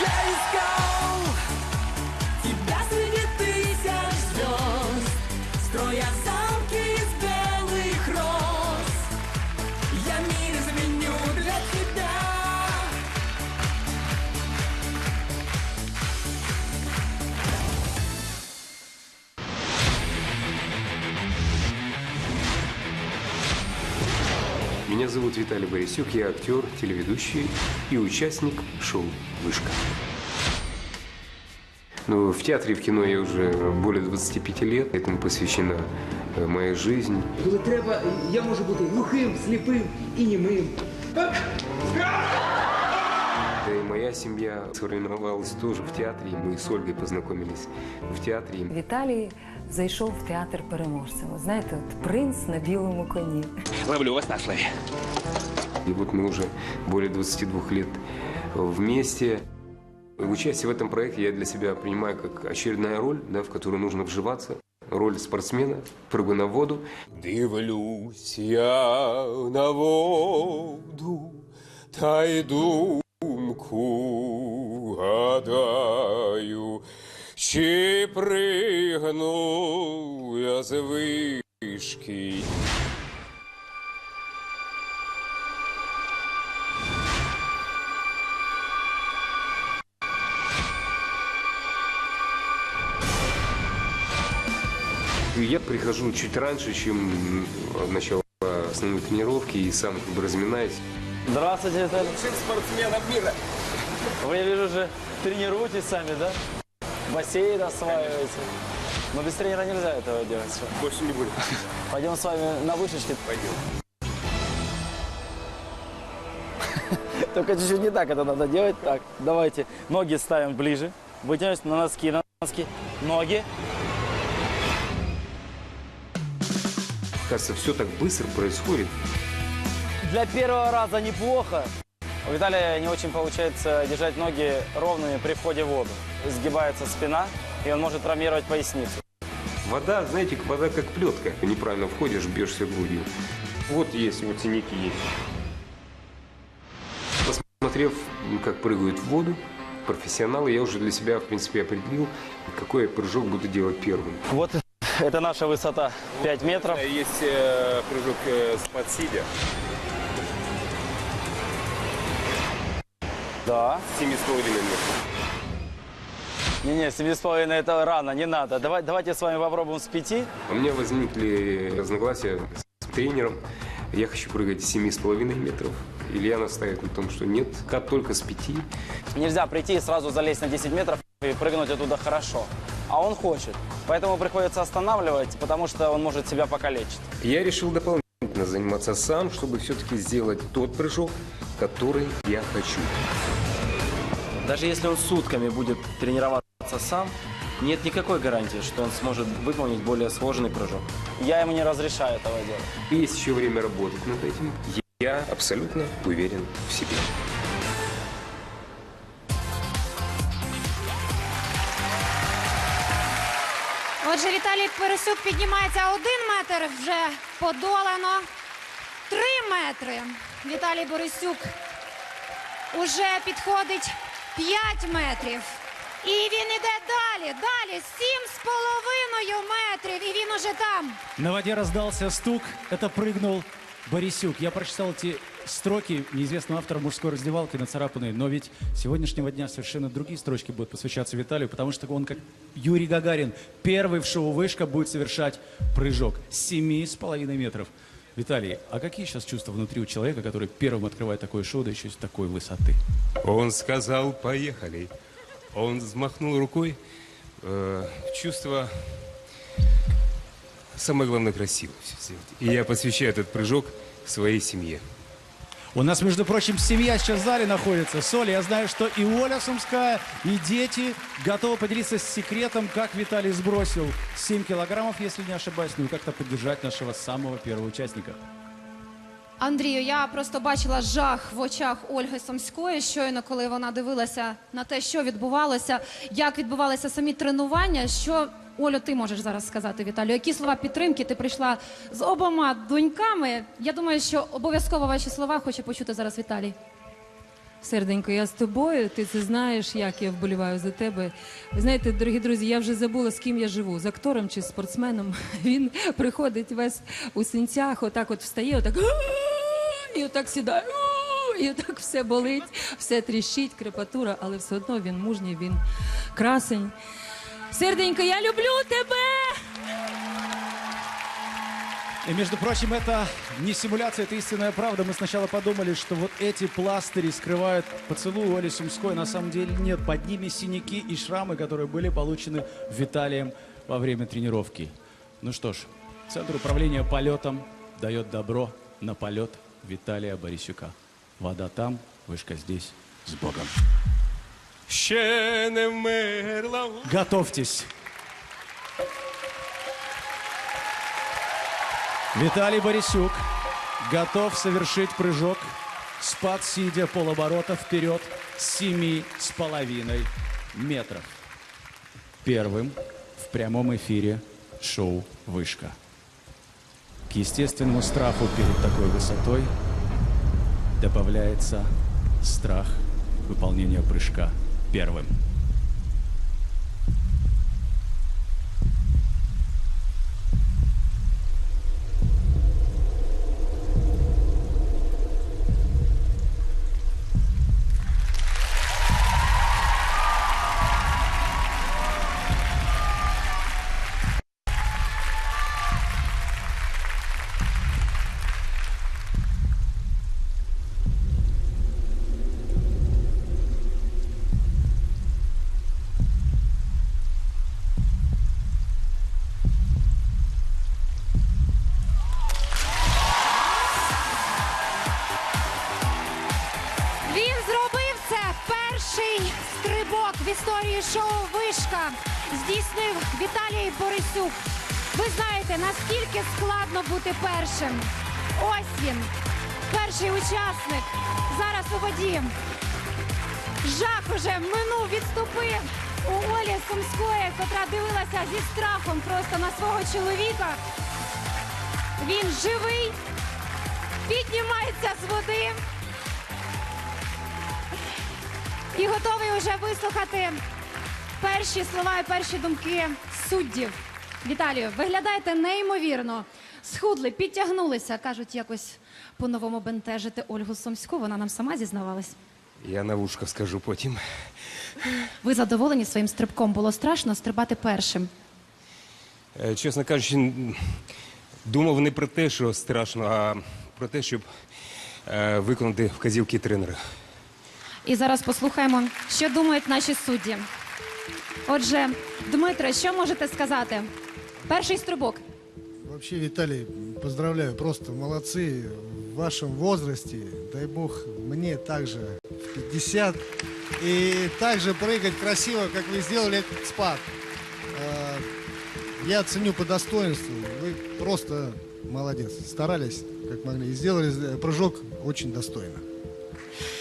Я искал Меня зовут Виталий Борисюк, я актер, телеведущий и участник шоу «Вышка». Ну, в театре и в кино я уже более 25 лет. Этому посвящена э, моя жизнь. Коли треба, я можу бути глухим, сліпим і німим. Да и моя семья сформировалась тоже в театре. И мы с Ольгой познакомились в театре. Віталій зайшов в театр переможцем. Ви Знаєте, от принц на білому коні. Ловлю вас на слове. И вот мы уже более 22 лет вместе. Участие в этом проекте я для себя принимаю как очередная роль, да, в которую нужно вживаться. Роль спортсмена, прыгу на воду. Дивлюсь я на воду, та й думку гадаю, чи пригну я з вишки. Я прихожу чуть раньше, чем начало основной тренировки, и сам как бы разминаюсь. Здравствуйте, Виталий. Лучших спортсменов мира. Вы, я вижу, уже тренируетесь сами, да? Бассейн осваиваете. Но без тренера нельзя этого делать. Больше не будет. Пойдем с вами на вышечке. Пойдем. Только чуть-чуть не так это надо делать. Так, давайте. Ноги ставим ближе. Вытянемся на носки, на носки. Ноги. Кажется, все так быстро происходит. Для первого раза неплохо. У Виталия не очень получается держать ноги ровными при входе в воду. Сгибается спина, и он может травмировать поясницу. Вода, знаете, вода как плетка. Неправильно входишь, бьешься грудью. Вот есть, вот синяки есть. Посмотрев, как прыгают в воду профессионалы, я уже для себя, в принципе, определил, какой я прыжок буду делать первым. Вот это наша высота 5 метров. Есть э, прыжок э, с подсидя. Да. 7,5 метров. Не-не, 7,5 это рано, не надо. Давай, давайте с вами попробуем с 5. У меня возникли разногласия с тренером. Я хочу прыгать с 7,5 метров. Илья настаивает на том, что нет, как только с 5. Нельзя прийти и сразу залезть на 10 метров и прыгнуть оттуда хорошо. А он хочет. Поэтому приходится останавливать, потому что он может себя покалечить. Я решил дополнительно заниматься сам, чтобы все-таки сделать тот прыжок, который я хочу. Даже если он сутками будет тренироваться сам, нет никакой гарантии, что он сможет выполнить более сложный прыжок. Я ему не разрешаю этого делать. Есть еще время работать над этим. Я абсолютно уверен в себе. Отже, Віталій Пересюк піднімається один метр, вже подолано три метри. Віталій Борисюк уже підходить п'ять метрів. І він іде далі, далі, сім з половиною метрів, і він уже там. На воде раздался стук, это прыгнул Борисюк. Я прочитал эти строки неизвестного автора мужской раздевалки, нацарапанные, но ведь с сегодняшнего дня совершенно другие строчки будут посвящаться Виталию, потому что он, как Юрий Гагарин, первый в шоу «Вышка» будет совершать прыжок с семи с половиной метров. Виталий, а какие сейчас чувства внутри у человека, который первым открывает такое шоу, да еще с такой высоты? Он сказал «поехали». Он взмахнул рукой. Э, чувство самое главное красиво. И я посвящаю этот прыжок своей семье. У нас, между прочим, семья сейчас в зале находится. Соля, я знаю, что и Оля Сумская, и дети готовы поделиться с секретом, как Виталий сбросил 7 килограммов, если не ошибаюсь, ну и как-то поддержать нашего самого первого участника. Андрію, я просто бачила жах в очах Ольги Сомської щойно, коли вона дивилася на те, що відбувалося, як відбувалися самі тренування. Що Олю, ти можеш зараз сказати, Віталію? Які слова підтримки? Ти прийшла з обома доньками. Я думаю, що обов'язково ваші слова хоче почути зараз Віталій. Серденько, я з тобою. Ти це знаєш, як я вболіваю за тебе. Ви знаєте, дорогі друзі, я вже забула, з ким я живу, з актором чи спортсменом. Він приходить весь у синцях, отак от встає, отак і отак сідає. І отак все болить, все тріщить, крепатура, але все одно він мужній, він красень. Серденько, я люблю тебе! И, между прочим, это не симуляция, это истинная правда. Мы сначала подумали, что вот эти пластыри скрывают поцелуй Оли Сумской. На самом деле нет. Под ними синяки и шрамы, которые были получены Виталием во время тренировки. Ну что ж, Центр управления полетом дает добро на полет Виталия Борисюка. Вода там, вышка здесь. С Богом. Ще не вмерла. Готовьтесь. Виталий Борисюк готов совершить прыжок. Спад, сидя полоборота вперед с семи с половиной метров. Первым в прямом эфире шоу «Вышка». К естественному страху перед такой высотой добавляется страх выполнения прыжка первым. Історії шоу Вишка. Здійснив Віталій Борисюк. Ви знаєте, наскільки складно бути першим. Ось він, перший учасник. Зараз у воді. Жах уже минув, відступив у Олі Сумської, котра дивилася зі страхом просто на свого чоловіка. Він живий, піднімається з води. І готовий вже вислухати перші слова і перші думки суддів. Віталію, виглядаєте неймовірно. Схудли, підтягнулися. Кажуть, якось по-новому бентежити Ольгу Сумську. Вона нам сама зізнавалась. Я на ушко скажу потім. Ви задоволені своїм стрибком? Було страшно стрибати першим. Е, Чесно кажучи, думав не про те, що страшно, а про те, щоб е, виконати вказівки тренера. І зараз послухаємо, що думають наші судді. Отже, Дмитре, що можете сказати? Перший стрибок. Вообще, Виталий, поздравляю, просто молодцы. В вашем возрасте, дай бог, мне также в 50. И также прыгать красиво, как вы сделали этот спад. Э, Я ценю по достоинству. Вы просто молодец. Старались, как могли. И сделали э, прыжок очень достойно.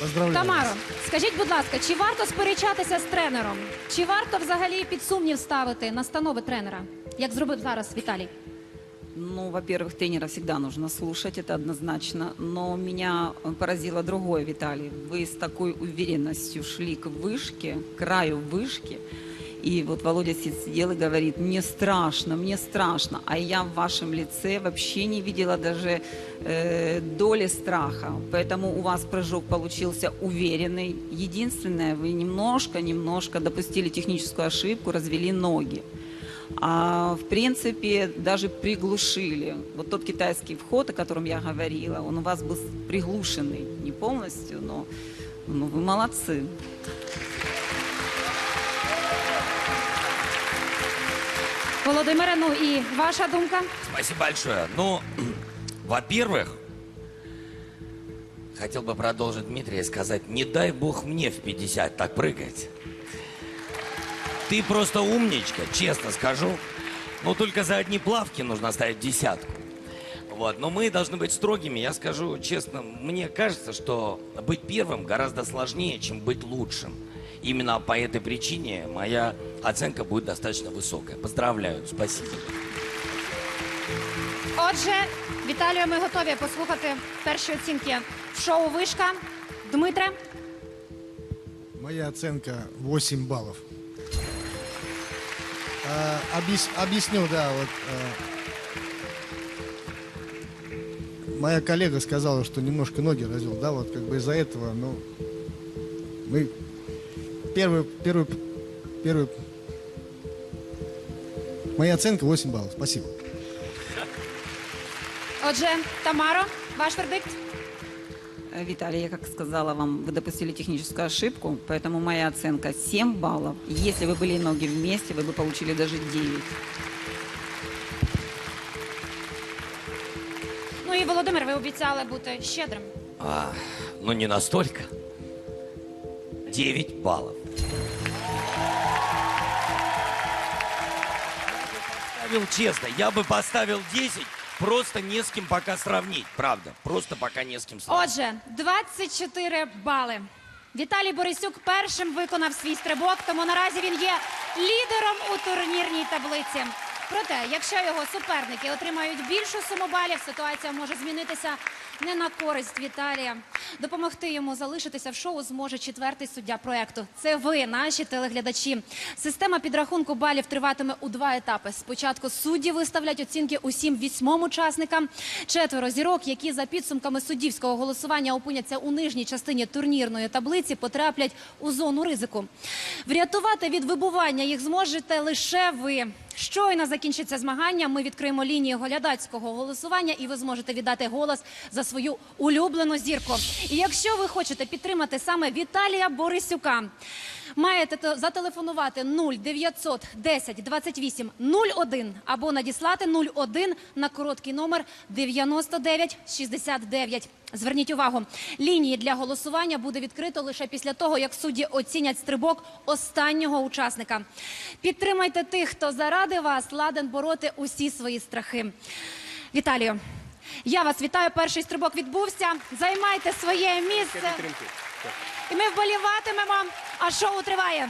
Поздравляю. Тамаро, вас. скажіть, будь ласка, чи варто сперечатися з тренером? Чи варто взагалі під сумнів ставити настанови тренера, як зробив зараз Віталій? Ну, во-первых, тренера всегда нужно слушать, это однозначно. Но меня поразило другое, Виталий. Вы с такой уверенностью шли к вышке, к краю вышки. И вот Володя сидел и говорит, мне страшно, мне страшно. А я в вашем лице вообще не видела даже э, доли страха. Поэтому у вас прыжок получился уверенный. Единственное, вы немножко-немножко допустили техническую ошибку, развели ноги. А в принципе даже приглушили. Вот тот китайский вход, о котором я говорила, он у вас был приглушенный, не полностью, но ну, вы молодцы. Володимире, ну і ваша думка? Спасибо большое. Ну, во-первых, хотел бы продолжить Дмитрия и сказать, не дай бог мне в 50 так прыгать. Ты просто умничка, честно скажу. Но только за одни плавки нужно ставить десятку. Вот. Но мы должны быть строгими. Я скажу честно, мне кажется, что быть первым гораздо сложнее, чем быть лучшим. Именно по этой причине моя оценка будет достаточно высокая. Поздравляю, спасибо. Отже, Віталію, ми готові послухати перші оцінки в шоу Вишка. Дмитре, Моя оценка 8 баллов. А, объяс- объясню, да, вот. а, моя коллега сказала, что немножко ноги развел, да, вот как бы из-за этого, ну, мы первый, первый, первый, моя оценка 8 баллов. Спасибо. Отже, Тамаро, ваш вердикт? Э, Виталий, я как сказала вам, вы допустили техническую ошибку, поэтому моя оценка 7 баллов. Если бы были ноги вместе, вы бы получили даже 9. Ну і Володимир, ви обіцяли бути щедрим. А, ну не настолько. 9 баллов. Поставил честно, я бы поставил 10, просто не с кем пока сравнить, правда. Просто пока не с кем сравнить. Отже, 24 бали. Віталій Борисюк першим виконав свій стрибок, тому наразі він є лідером у турнірній таблиці. Проте, якщо його суперники отримають більшу суму балів, ситуація може змінитися не на користь Віталія. Допомогти йому залишитися в шоу зможе четвертий суддя проекту. Це ви, наші телеглядачі. Система підрахунку балів триватиме у два етапи. Спочатку судді виставлять оцінки усім вісьмом учасникам. Четверо зірок, які за підсумками суддівського голосування опиняться у нижній частині турнірної таблиці, потраплять у зону ризику. Врятувати від вибування їх зможете лише ви. Щойно закінчиться змагання. Ми відкриємо лінію глядацького голосування, і ви зможете віддати голос за свою улюблену зірку. І якщо ви хочете підтримати саме Віталія Борисюка, маєте те- зателефонувати 0900 10 28 01 або надіслати 01 на короткий номер 99 69. Зверніть увагу, лінії для голосування буде відкрито лише після того, як судді оцінять стрибок останнього учасника. Підтримайте тих, хто заради вас ладен бороти усі свої страхи. Віталію, я вас вітаю. Перший стрибок відбувся. Займайте своє місце. І ми вболіватимемо, а шоу триває.